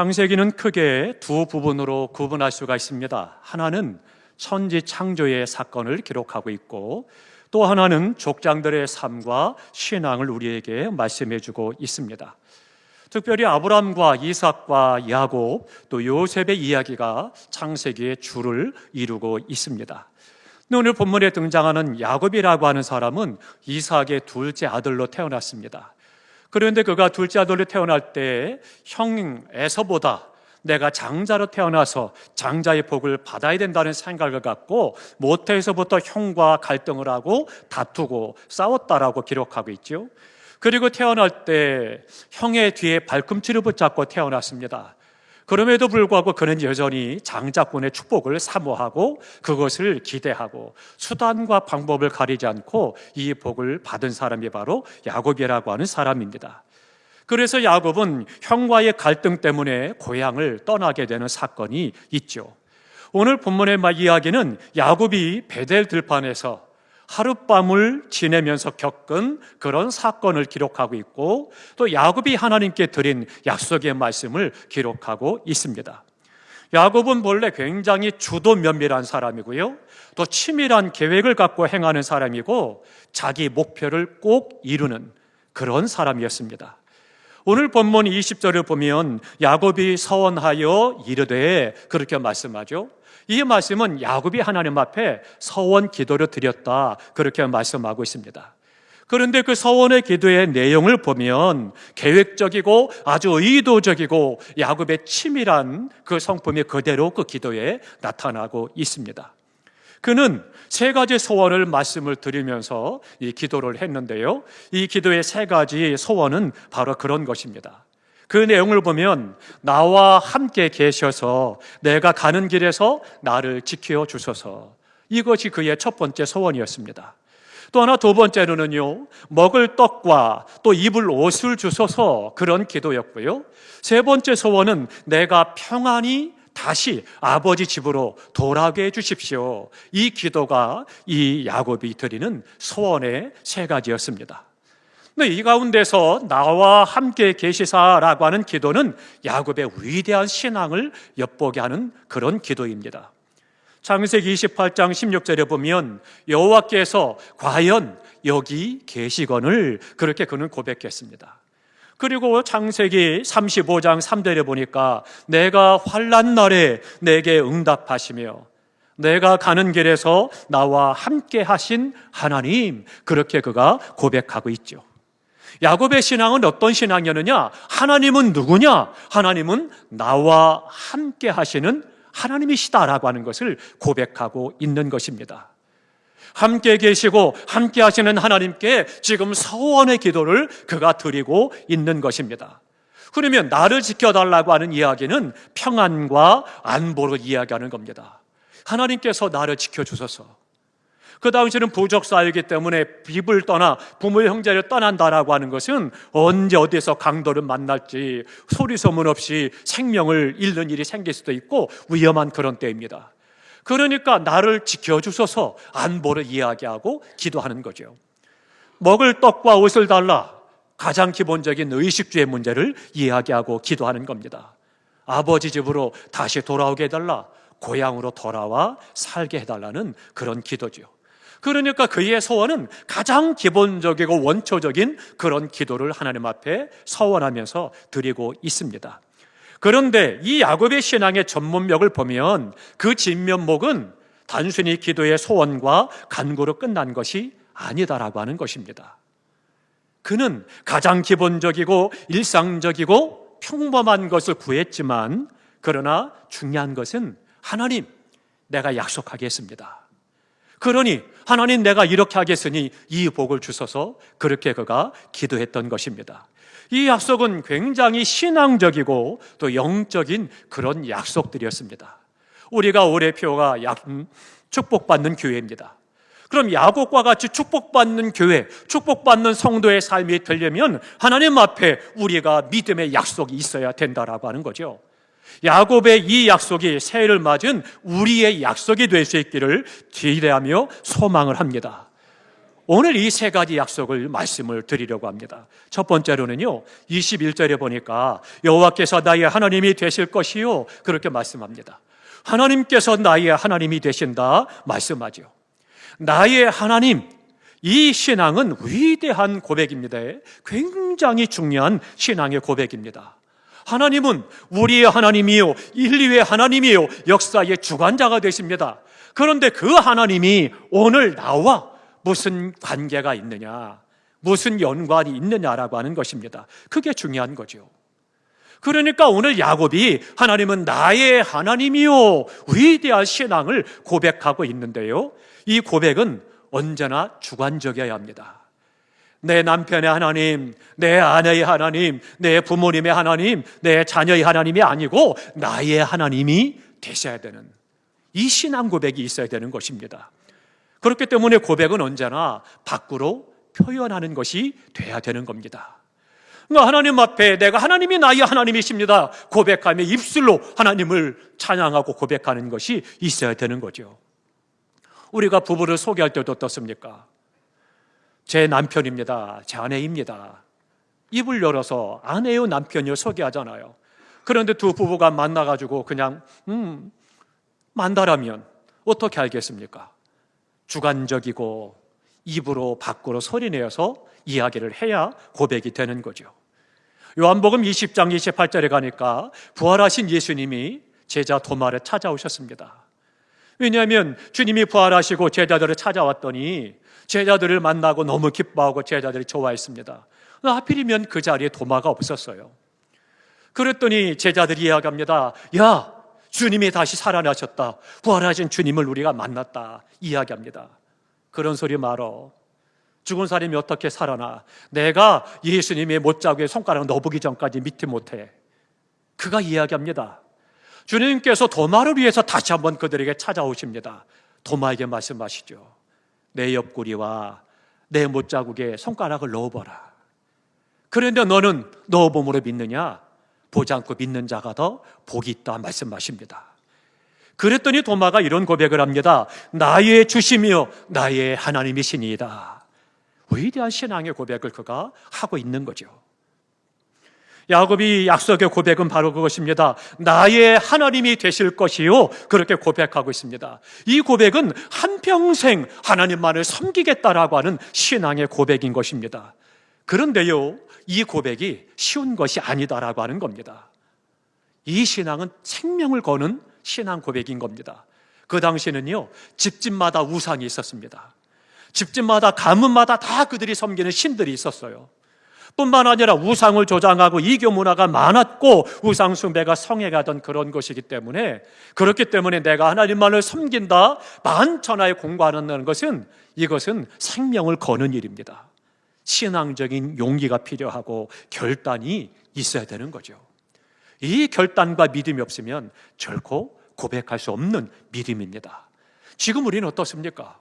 창세기는 크게 두 부분으로 구분할 수가 있습니다. 하나는 천지 창조의 사건을 기록하고 있고 또 하나는 족장들의 삶과 신앙을 우리에게 말씀해 주고 있습니다. 특별히 아브람과 이삭과 야곱 또 요셉의 이야기가 창세기의 줄을 이루고 있습니다. 오늘 본문에 등장하는 야곱이라고 하는 사람은 이삭의 둘째 아들로 태어났습니다. 그런데 그가 둘째 아들로 태어날 때 형 에서보다 내가 장자로 태어나서 장자의 복을 받아야 된다는 생각을 갖고 모태에서부터 형과 갈등을 하고 다투고 싸웠다라고 기록하고 있죠. 그리고 태어날 때 형의 뒤에 발꿈치를 붙잡고 태어났습니다. 그럼에도 불구하고 그는 여전히 장자권의 축복을 사모하고 그것을 기대하고 수단과 방법을 가리지 않고 이 복을 받은 사람이 바로 야곱이라고 하는 사람입니다. 그래서 야곱은 형과의 갈등 때문에 고향을 떠나게 되는 사건이 있죠. 오늘 본문의 이야기는 야곱이 베델 들판에서 하룻밤을 지내면서 겪은 그런 사건을 기록하고 있고 또 야곱이 하나님께 드린 약속의 말씀을 기록하고 있습니다. 야곱은 본래 굉장히 주도 면밀한 사람이고요. 또 치밀한 계획을 갖고 행하는 사람이고 자기 목표를 꼭 이루는 그런 사람이었습니다. 오늘 본문 20절을 보면 야곱이 서원하여 이르되 그렇게 말씀하죠. 이 말씀은 야곱이 하나님 앞에 서원 기도를 드렸다. 그렇게 말씀하고 있습니다. 그런데 그 서원의 기도의 내용을 보면 계획적이고 아주 의도적이고 야곱의 치밀한 그 성품이 그대로 그 기도에 나타나고 있습니다. 그는 세 가지 소원을 말씀을 드리면서 이 기도를 했는데요. 이 기도의 세 가지 소원은 바로 그런 것입니다. 그 내용을 보면 나와 함께 계셔서 내가 가는 길에서 나를 지켜 주소서. 이것이 그의 첫 번째 소원이었습니다. 또 하나 두 번째로는요, 먹을 떡과 또 입을 옷을 주소서 그런 기도였고요. 세 번째 소원은 내가 평안히 다시 아버지 집으로 돌아게 해 주십시오. 이 기도가 이 야곱이 드리는 소원의 세 가지였습니다. 이 가운데서 나와 함께 계시사라고 하는 기도는 야곱의 위대한 신앙을 엿보게 하는 그런 기도입니다. 창세기 28장 16절에 보면 여호와께서 과연 여기 계시건을 그렇게 그는 고백했습니다. 그리고 창세기 35장 3절에 보니까 내가 환란 날에 내게 응답하시며 내가 가는 길에서 나와 함께 하신 하나님 그렇게 그가 고백하고 있죠. 야곱의 신앙은 어떤 신앙이었느냐? 하나님은 누구냐? 하나님은 나와 함께 하시는 하나님이시다라고 하는 것을 고백하고 있는 것입니다. 함께 계시고 함께 하시는 하나님께 지금 서원의 기도를 그가 드리고 있는 것입니다. 그러면 나를 지켜달라고 하는 이야기는 평안과 안보를 이야기하는 겁니다. 하나님께서 나를 지켜주셔서 그 당시는 부족 사회이기 때문에 빚을 떠나 부모 형제를 떠난다라고 하는 것은 언제 어디서 강도를 만날지 소리 소문 없이 생명을 잃는 일이 생길 수도 있고 위험한 그런 때입니다. 그러니까 나를 지켜주셔서 안보를 이야기하고 기도하는 거죠. 먹을 떡과 옷을 달라 가장 기본적인 의식주의 문제를 이야기하고 기도하는 겁니다. 아버지 집으로 다시 돌아오게 해달라. 고향으로 돌아와 살게 해달라는 그런 기도죠. 그러니까 그의 소원은 가장 기본적이고 원초적인 그런 기도를 하나님 앞에 서원하면서 드리고 있습니다. 그런데 이 야곱의 신앙의 전문력을 보면 그 진면목은 단순히 기도의 소원과 간구로 끝난 것이 아니다라고 하는 것입니다. 그는 가장 기본적이고 일상적이고 평범한 것을 구했지만 그러나 중요한 것은 하나님, 내가 약속하겠습니다. 그러니 하나님 내가 이렇게 하겠으니 이 복을 주셔서 그렇게 그가 기도했던 것입니다. 이 약속은 굉장히 신앙적이고 또 영적인 그런 약속들이었습니다. 우리가 올해 표가 음, 축복받는 교회입니다. 그럼 야곱과 같이 축복받는 교회, 축복받는 성도의 삶이 되려면 하나님 앞에 우리가 믿음의 약속이 있어야 된다라고 하는 거죠. 야곱의 이 약속이 새해를 맞은 우리의 약속이 될 수 있기를 기대하며 소망을 합니다. 오늘 이 세 가지 약속을 말씀을 드리려고 합니다. 첫 번째로는요, 21절에 보니까 여호와께서 나의 하나님이 되실 것이요. 그렇게 말씀합니다. 하나님께서 나의 하나님이 되신다 말씀하죠. 나의 하나님, 이 신앙은 위대한 고백입니다. 굉장히 중요한 신앙의 고백입니다. 하나님은 우리의 하나님이요, 인류의 하나님이요, 역사의 주관자가 되십니다. 그런데 그 하나님이 오늘 나와 무슨 관계가 있느냐, 무슨 연관이 있느냐라고 하는 것입니다. 그게 중요한 거죠. 그러니까 오늘 야곱이 하나님은 나의 하나님이요 위대한 신앙을 고백하고 있는데요. 이 고백은 언제나 주관적이어야 합니다. 내 남편의 하나님, 내 아내의 하나님, 내 부모님의 하나님, 내 자녀의 하나님이 아니고 나의 하나님이 되셔야 되는 이 신앙 고백이 있어야 되는 것입니다. 그렇기 때문에 고백은 언제나 밖으로 표현하는 것이 돼야 되는 겁니다. 그러니까 하나님 앞에 내가 하나님이 나의 하나님이십니다. 고백하며 입술로 하나님을 찬양하고 고백하는 것이 있어야 되는 거죠. 우리가 부부를 소개할 때도 어떻습니까? 제 남편입니다. 제 아내입니다. 입을 열어서 아내요 남편이요 소개하잖아요. 그런데 두 부부가 만나가지고 그냥 음 만다라면 어떻게 알겠습니까? 주관적이고 입으로 밖으로 소리내어서 이야기를 해야 고백이 되는 거죠. 요한복음 20장 28절에 가니까 부활하신 예수님이 제자 도마를 찾아오셨습니다. 왜냐하면 주님이 부활하시고 제자들을 찾아왔더니 제자들을 만나고 너무 기뻐하고 제자들이 좋아했습니다. 하필이면 그 자리에 도마가 없었어요. 그랬더니 제자들이 이야기합니다. 야, 주님이 다시 살아나셨다. 부활하신 주님을 우리가 만났다. 이야기합니다. 그런 소리 말어. 죽은 사람이 어떻게 살아나? 내가 예수님의 못자국에 손가락 넣어보기 전까지 믿지 못해. 그가 이야기합니다. 주님께서 도마를 위해서 다시 한번 그들에게 찾아오십니다. 도마에게 말씀하시죠. 내 옆구리와 내 못자국에 손가락을 넣어보라. 그런데 너는 넣어봄으로 믿느냐? 보지 않고 믿는 자가 더 복이 있다 말씀하십니다. 그랬더니 도마가 이런 고백을 합니다. 나의 주심이요 나의 하나님이시니이다. 위대한 신앙의 고백을 그가 하고 있는 거죠. 야곱이 약속의 고백은 바로 그것입니다. 나의 하나님이 되실 것이요. 그렇게 고백하고 있습니다. 이 고백은 한평생 하나님만을 섬기겠다라고 하는 신앙의 고백인 것입니다. 그런데요, 이 고백이 쉬운 것이 아니다라고 하는 겁니다. 이 신앙은 생명을 거는 신앙 고백인 겁니다. 그 당시에는요, 집집마다 우상이 있었습니다. 집집마다 가문마다 다 그들이 섬기는 신들이 있었어요. 뿐만 아니라 우상을 조장하고 이교 문화가 많았고 우상 숭배가 성행하던 그런 것이기 때문에 그렇기 때문에 내가 하나님만을 섬긴다 만천하에 공부하는 것은 이것은 생명을 거는 일입니다. 신앙적인 용기가 필요하고 결단이 있어야 되는 거죠. 이 결단과 믿음이 없으면 결코 고백할 수 없는 믿음입니다. 지금 우리는 어떻습니까?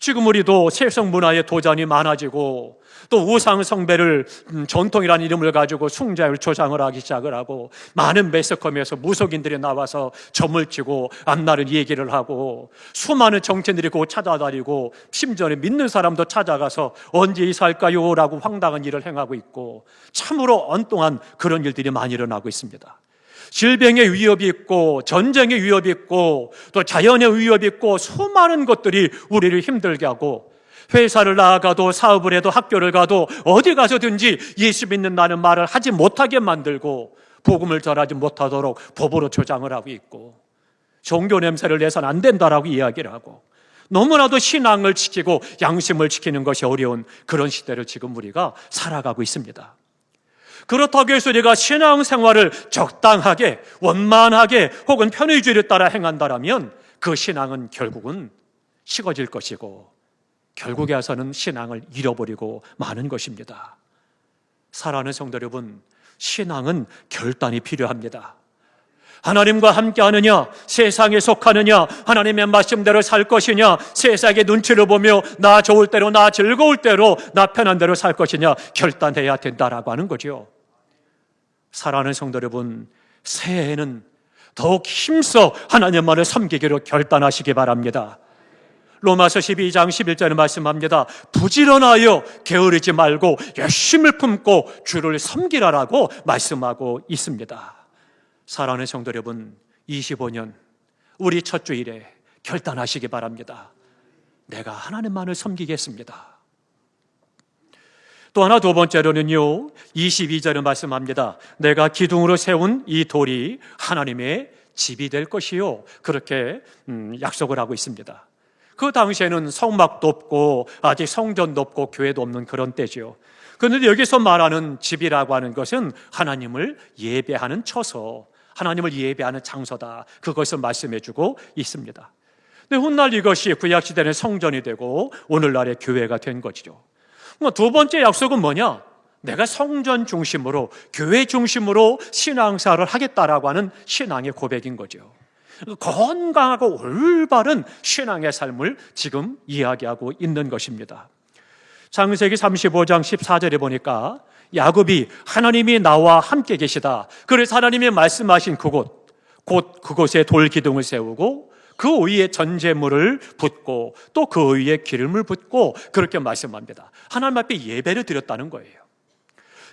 지금 우리도 세상 문화의 도전이 많아지고 또 우상 성배를 음, 전통이라는 이름을 가지고 숭자율 조장을 하기 시작을 하고 많은 매스컴에서 무속인들이 나와서 점을 치고 앞날을 얘기를 하고 수많은 정치인들이 곧 찾아다니고 심지어 믿는 사람도 찾아가서 언제 이사할까요? 라고 황당한 일을 행하고 있고 참으로 엉뚱한 그런 일들이 많이 일어나고 있습니다. 질병의 위협이 있고 전쟁의 위협이 있고 또 자연의 위협이 있고 수많은 것들이 우리를 힘들게 하고 회사를 나아가도 사업을 해도 학교를 가도 어디 가서든지 예수 믿는 나는 말을 하지 못하게 만들고 복음을 전하지 못하도록 법으로 조장을 하고 있고 종교 냄새를 내선 안 된다라고 이야기를 하고 너무나도 신앙을 지키고 양심을 지키는 것이 어려운 그런 시대를 지금 우리가 살아가고 있습니다. 그렇다고 해서 우리가 신앙생활을 적당하게 원만하게 혹은 편의주의를 따라 행한다라면 그 신앙은 결국은 식어질 것이고 결국에 와서는 신앙을 잃어버리고 마는 것입니다. 사랑하는 성도 여러분, 신앙은 결단이 필요합니다. 하나님과 함께 하느냐, 세상에 속하느냐, 하나님의 말씀대로 살 것이냐, 세상의 눈치를 보며 나 좋을 대로, 나 즐거울 대로, 나 편한 대로 살 것이냐, 결단해야 된다라고 하는 거죠. 사랑하는 성도 여러분, 새해에는 더욱 힘써 하나님만을 섬기기로 결단하시기 바랍니다. 로마서 12장 11절에 말씀합니다. 부지런하여 게으르지 말고 열심을 품고 주를 섬기라라고 말씀하고 있습니다. 사랑하는 성도 여러분, 25년 우리 첫 주일에 결단하시기 바랍니다. 내가 하나님만을 섬기겠습니다. 또 하나 두 번째로는요, 22절에 말씀합니다. 내가 기둥으로 세운 이 돌이 하나님의 집이 될 것이요. 그렇게 음, 약속을 하고 있습니다. 그 당시에는 성막도 없고 아직 성전도 없고 교회도 없는 그런 때죠. 그런데 여기서 말하는 집이라고 하는 것은 하나님을 예배하는 처소, 하나님을 예배하는 장소다. 그것을 말씀해 주고 있습니다. 근데 훗날 이것이 구약시대는 성전이 되고 오늘날의 교회가 된 것이죠. 뭐두 번째 약속은 뭐냐? 내가 성전 중심으로, 교회 중심으로 신앙사를 하겠다라고 하는 신앙의 고백인 거죠. 건강하고 올바른 신앙의 삶을 지금 이야기하고 있는 것입니다. 창세기 35장 14절에 보니까 야곱이 하나님이 나와 함께 계시다. 그래서 하나님이 말씀하신 그곳, 곧 그곳에 돌 기둥을 세우고 그 위에 전제물을 붓고 또 그 위에 기름을 붓고 그렇게 말씀합니다. 하나님 앞에 예배를 드렸다는 거예요.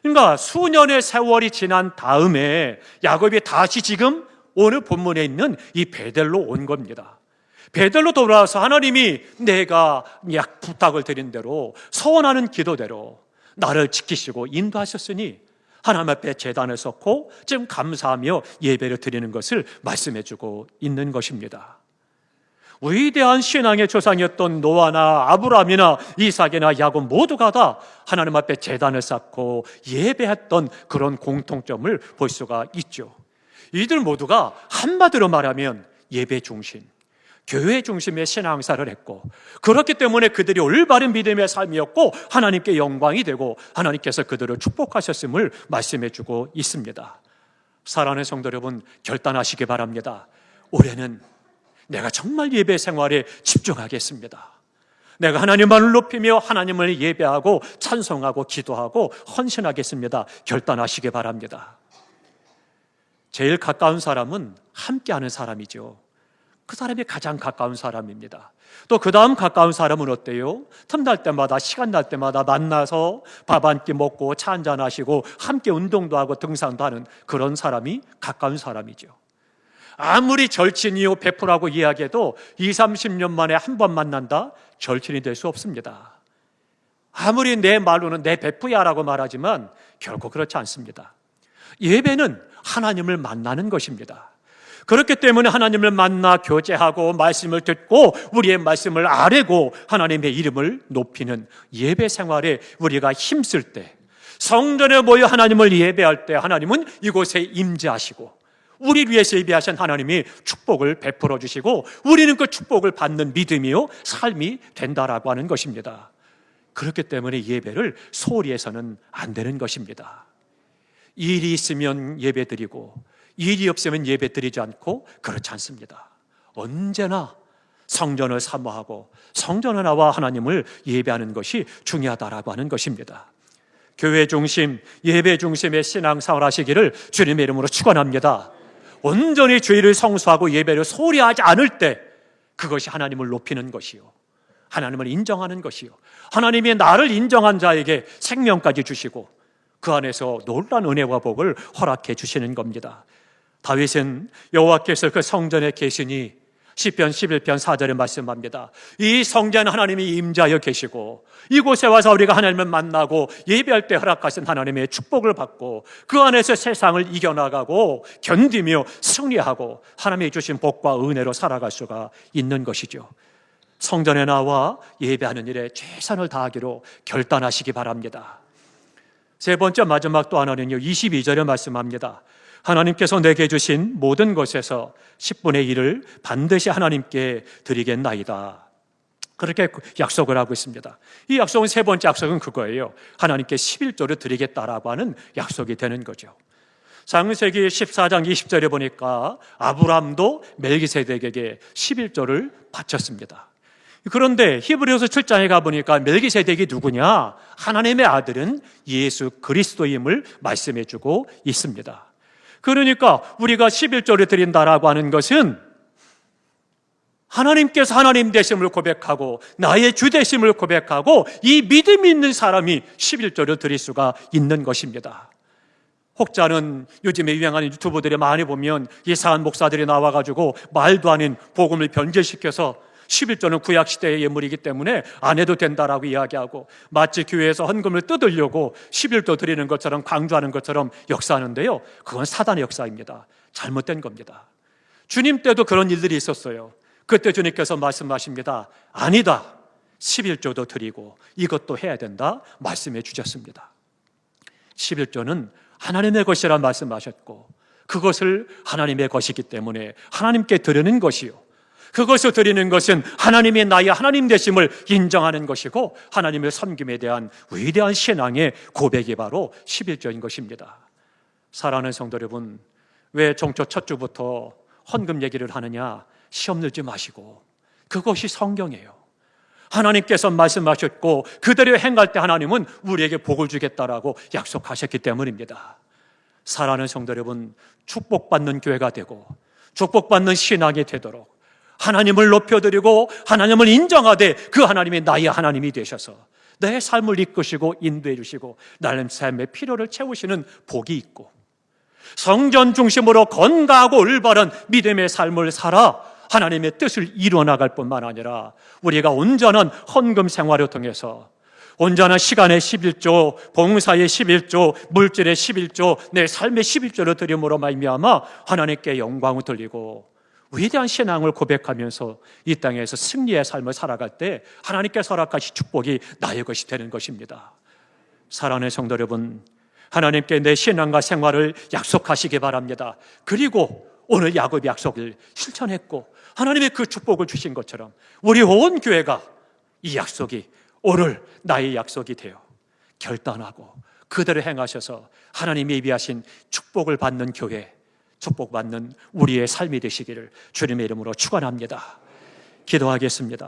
그러니까 수년의 세월이 지난 다음에 야곱이 다시 지금 오늘 본문에 있는 이 베델로 온 겁니다. 베델로 돌아와서 하나님이 내가 약 부탁을 드린 대로 서원하는 기도대로 나를 지키시고 인도하셨으니 하나님 앞에 재단을 섰고 지금 감사하며 예배를 드리는 것을 말씀해 주고 있는 것입니다. 위대한 신앙의 조상이었던 노아나 아브라함이나 이삭이나 야곱 모두가 다 하나님 앞에 재단을 쌓고 예배했던 그런 공통점을 볼 수가 있죠. 이들 모두가 한마디로 말하면 예배 중심, 교회 중심의 신앙사를 했고 그렇기 때문에 그들이 올바른 믿음의 삶이었고 하나님께 영광이 되고 하나님께서 그들을 축복하셨음을 말씀해 주고 있습니다. 사랑하는 성도 여러분 결단하시기 바랍니다. 올해는 내가 정말 예배 생활에 집중하겠습니다. 내가 하나님만을 높이며 하나님을 예배하고 찬송하고 기도하고 헌신하겠습니다. 결단하시기 바랍니다. 제일 가까운 사람은 함께하는 사람이죠. 그 사람이 가장 가까운 사람입니다. 또 그 다음 가까운 사람은 어때요? 틈날 때마다, 시간 날 때마다 만나서 밥 한 끼 먹고 차 한잔 하시고 함께 운동도 하고 등산도 하는 그런 사람이 가까운 사람이죠. 아무리 절친이요, 베프라고 이야기해도 2, 30년 만에 한 번 만난다? 절친이 될 수 없습니다. 아무리 내 말로는 내 베프야라고 말하지만 결코 그렇지 않습니다. 예배는 하나님을 만나는 것입니다. 그렇기 때문에 하나님을 만나 교제하고 말씀을 듣고 우리의 말씀을 아뢰고 하나님의 이름을 높이는 예배 생활에 우리가 힘쓸 때 성전에 모여 하나님을 예배할 때 하나님은 이곳에 임재하시고 우리를 위해서 예배하신 하나님이 축복을 베풀어 주시고 우리는 그 축복을 받는 믿음이요 삶이 된다라고 하는 것입니다. 그렇기 때문에 예배를 소홀히 해서는 안 되는 것입니다. 일이 있으면 예배 드리고 일이 없으면 예배 드리지 않고 그렇지 않습니다. 언제나 성전을 사모하고 성전을 나와 하나님을 예배하는 것이 중요하다라고 하는 것입니다. 교회 중심, 예배 중심의 신앙생활 하시기를 주님의 이름으로 축원합니다. 온전히 죄를 성수하고 예배를 소홀히 하지 않을 때 그것이 하나님을 높이는 것이요. 하나님을 인정하는 것이요. 하나님이 나를 인정한 자에게 생명까지 주시고 그 안에서 놀란 은혜와 복을 허락해 주시는 겁니다. 다윗은 여호와께서 그 성전에 계시니 시편 11편 4절에 말씀합니다. 이 성전 하나님이 임자여 계시고 이곳에 와서 우리가 하나님을 만나고 예배할 때 허락하신 하나님의 축복을 받고 그 안에서 세상을 이겨나가고 견디며 승리하고 하나님이 주신 복과 은혜로 살아갈 수가 있는 것이죠. 성전에 나와 예배하는 일에 최선을 다하기로 결단하시기 바랍니다. 세 번째 마지막 또 하나는요. 22절에 말씀합니다. 하나님께서 내게 주신 모든 것에서 10분의 1을 반드시 하나님께 드리겠나이다. 그렇게 약속을 하고 있습니다. 이 약속은 세 번째 약속은 그거예요. 하나님께 11조를 드리겠다라고 하는 약속이 되는 거죠. 창세기 14장 20절에 보니까 아브람도 멜기세덱에게 11조를 바쳤습니다. 그런데 히브리서 7장에 가보니까 멜기세덱이 누구냐? 하나님의 아들은 예수 그리스도임을 말씀해 주고 있습니다. 그러니까 우리가 11조를 드린다라고 하는 것은 하나님께서 하나님 되심을 고백하고 나의 주 되심을 고백하고 이 믿음이 있는 사람이 11조를 드릴 수가 있는 것입니다. 혹자는 요즘에 유행하는 유튜브들이 많이 보면 이상한 목사들이 나와가지고 말도 아닌 복음을 변질시켜서 11조는 구약시대의 예물이기 때문에 안 해도 된다라고 이야기하고 마치 교회에서 헌금을 뜯으려고 11조 드리는 것처럼 강조하는 것처럼 역사하는데요. 그건 사단의 역사입니다. 잘못된 겁니다. 주님 때도 그런 일들이 있었어요. 그때 주님께서 말씀하십니다. 아니다. 11조도 드리고 이것도 해야 된다. 말씀해 주셨습니다. 11조는 하나님의 것이라 말씀하셨고 그것을 하나님의 것이기 때문에 하나님께 드리는 것이요. 그것을 드리는 것은 하나님의 나의 하나님 되심을 인정하는 것이고 하나님의 섬김에 대한 위대한 신앙의 고백이 바로 11조인 것입니다. 사랑하는 성도 여러분, 왜 종초 첫 주부터 헌금 얘기를 하느냐? 시험 들지 마시고 그것이 성경이에요. 하나님께서 말씀하셨고 그대로 행할 때 하나님은 우리에게 복을 주겠다라고 약속하셨기 때문입니다. 사랑하는 성도 여러분, 축복받는 교회가 되고 축복받는 신앙이 되도록 하나님을 높여드리고 하나님을 인정하되 그 하나님이 나의 하나님이 되셔서 내 삶을 이끄시고 인도해 주시고 나의 삶의 필요를 채우시는 복이 있고 성전 중심으로 건강하고 올바른 믿음의 삶을 살아 하나님의 뜻을 이루어 나갈 뿐만 아니라 우리가 온전한 헌금 생활을 통해서 온전한 시간의 11조, 봉사의 11조, 물질의 11조, 내 삶의 11조를 드림으로 말미암아 하나님께 영광을 돌리고 위대한 신앙을 고백하면서 이 땅에서 승리의 삶을 살아갈 때 하나님께서 허락하신 축복이 나의 것이 되는 것입니다. 사랑하는 성도 여러분, 하나님께 내 신앙과 생활을 약속하시기 바랍니다. 그리고 오늘 야곱 약속을 실천했고 하나님의 그 축복을 주신 것처럼 우리 온 교회가 이 약속이 오늘 나의 약속이 되어 결단하고 그대로 행하셔서 하나님이 예비하신 축복을 받는 교회, 축복받는 우리의 삶이 되시기를 주님의 이름으로 축원합니다. 기도하겠습니다.